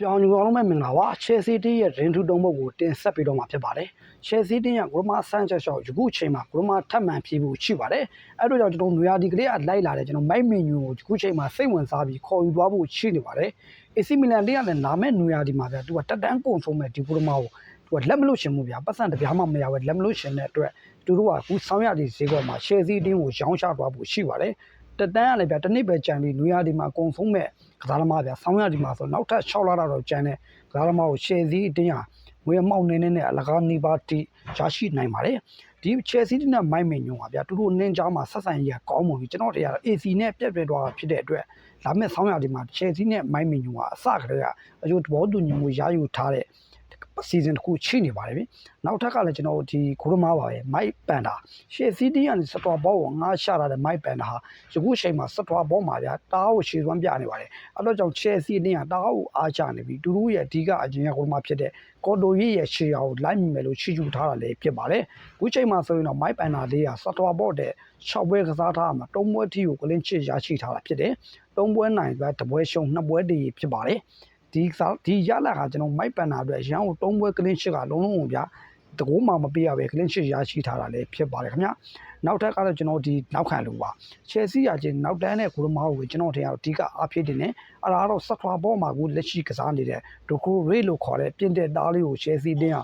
ပြောင်းညူအောင်လုံးမဲ့မင်္ဂလာပါ Chelsea တင်းရဲ့ရင်ထူတုံးပုတ်ကိုတင်ဆက်ပေးတော့မှာဖြစ်ပါတယ် Chelsea တင်းရဲ့ဂရိုမာဆန်ချက်ရှော့ယခုအချိန်မှာဂရိုမာထပ်မံဖြည့်ဖို့ရှိပါတယ်အဲ့တော့ကြောင့်ကျွန်တော်နွေရာဒီကလေးကလိုက်လာတယ်ကျွန်တော်မိုက်မင်ညူကိုယခုအချိန်မှာစိတ်ဝင်စားပြီးခေါ်ယူသွားဖို့ရှိနေပါတယ် AC Milan တင်းကလည်းလာမဲ့နွေရာဒီမှာဗျာသူကတက်တန်းကုန်ဆုံးမဲ့ဒီဂရိုမာကိုသူကလက်မလို့ရှင်မှုဗျာပတ်စံတစ်ပြားမှမရပဲလက်မလို့ရှင်တဲ့အတွက်သူတို့ကအခုဆောင်းရည်ဈေးကွက်မှာ Chelsea တင်းကိုရောင်းချသွားဖို့ရှိပါတယ် တက်တန်းရလည်းဗျာတစ်နှစ်ပဲကြံပြီးနွေရာဒီမှာအကုန်ဆုံးမဲ့ကစားသမားဗျာဆောင်းရာဒီမှာဆိုနောက်ထပ်6လတော့ကြံတဲ့ကစားသမားကိုရှယ်စီအတင်းဟာငွေအမောက်နေနေနဲ့အလကားနီးပါးတိရရှိနိုင်ပါတယ်ဒီချယ်ဆီနဲ့မိုက်မင်ညုံပါဗျာတူတူနင်းကြားမှာဆက်ဆံရေးကကောင်းပါပြီကျွန်တော်တရား AC နဲ့ပြက်ပြက်သွားတာဖြစ်တဲ့အတွက်လာမဲ့ဆောင်းရာဒီမှာချယ်ဆီနဲ့မိုက်မင်ညုံကအစကတည်းကအကျိုးသဘောတူညီမှုရယူထားတဲ့ စီဇန်တစ်ခုရှိနေပါတယ်ဗျနောက်ထပ်ကလည်းကျွန်တော်ဒီကိုရမားပါပဲမိုက်ပန်တာရှေ့စီးတီးကနေစတော်ဘောကိုငါရှာတာတဲ့မိုက်ပန်တာဟာယခုချိန်မှာစတော်ဘောမှာဗျာတားကိုရှေ့စွမ်းပြနေပါတယ်အဲ့တော့ကြောင့်ချယ်ဆီတင်းကတားကိုအားချနေပြီတူတူရဲ့အဓိကအရင်ကကိုရမားဖြစ်တဲ့ကော်တိုရီရဲ့ရှေ့အောင်လိုက်မိမယ်လို့ချီကျူထားတာလည်းဖြစ်ပါတယ်အခုချိန်မှာဆိုရင်တော့မိုက်ပန်တာလေးကစတော်ဘောတဲ့6ပွဲကစားထားမှာ၃ပွဲထိကိုကလင်းချစ်ရရှိထားတာဖြစ်တယ်၃ပွဲနိုင်ပဲတပွဲရှုံ၂ပွဲတည်ဖြစ်ပါတယ် ဒီစားဒီရလာကကျွန်တော်မိုက်ပန်တာအတွက်ရန်ကို၃ပွဲကလင်းချစ်ကလုံးလုံးဗျာတကိုးမှမပေးရပဲကလင်းချစ်ရရှိထားတာလည်းဖြစ်ပါတယ်ခင်ဗျနောက်ထပ်ကတော့ကျွန်တော်ဒီနောက်ခံလို့ပါချယ်ဆီရချင်းနောက်တန်းနဲ့ဂိုလမားကိုကျွန်တော်ထင်အောင်အဓိကအားဖြစ်တင်နေအဲ့ဒါကတော့စက်ထွာဘောမှာကိုလက်ရှိကစားနေတဲ့ဒိုကိုရေးလို့ခေါ်တဲ့ပြင်တဲ့သားလေးကိုချယ်ဆီတင်းက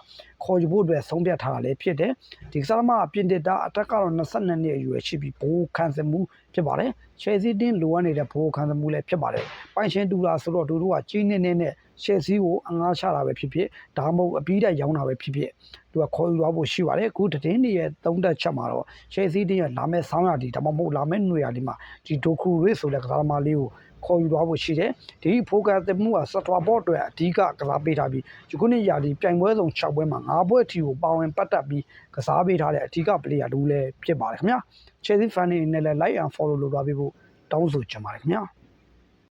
ခေါ်ယူဖို့အတွက်ဆုံးဖြတ်ထားတာလည်းဖြစ်တယ်ဒီကစားသမားကပြင်တဲ့သားအတက်ကတော့22နှစ်အရွယ်ရှိပြီးဘိုးခံစမှုဖြစ်ပါတယ်ချယ်ဆီတင်းလိုအပ်နေတဲ့ဘိုးခံစမှုလည်းဖြစ်ပါတယ်ပိုင်ရှင်တူလာဆိုတော့တို့တို့ကကြီးနေနေနဲ့ချယ်ဆီကိုအငားချတာပဲဖြစ်ဖြစ်ဒါမှမဟုတ်အပြီးတိုက်ရောင်းတာပဲဖြစ်ဖြစ်သူကခေါ်ယူသွားဖို့ရှိပါတယ်အခုတည်င်းတွေရဲ့သုံးသက်ချက်မှာတော့ချယ်ဆီတင်းရဲ့လာမဲ့ဆောင်းရာဒီဒါမှမဟုတ်လာမဲ့ຫນွေရာဒီမှာဒီဒိုကူရေးဆိုတဲ့ကစားသမားလေးကိုခေါ်ယူသွားဖို့ရှိတယ်ဒီဖိုကတ်တမှုကစက်ထွာဘော့အတွက်အဓိကကစားပေးထားပြီးဒီခုနှစ်ရာဒီပြိုင်ပွဲဆောင်6ပွဲမှာ9ပွဲအထိကိုပါဝင်ပတ်သက်ပြီးကစားပေးထားတဲ့အဓိကပလေယာတူလည်းဖြစ်ပါတယ်ခင်ဗျာ Chelsea fan တွေနဲ့လည်း like and follow လုပ်သွားပေးဖို့တောင်းဆိုချင်ပါတယ်ခင်ဗျာ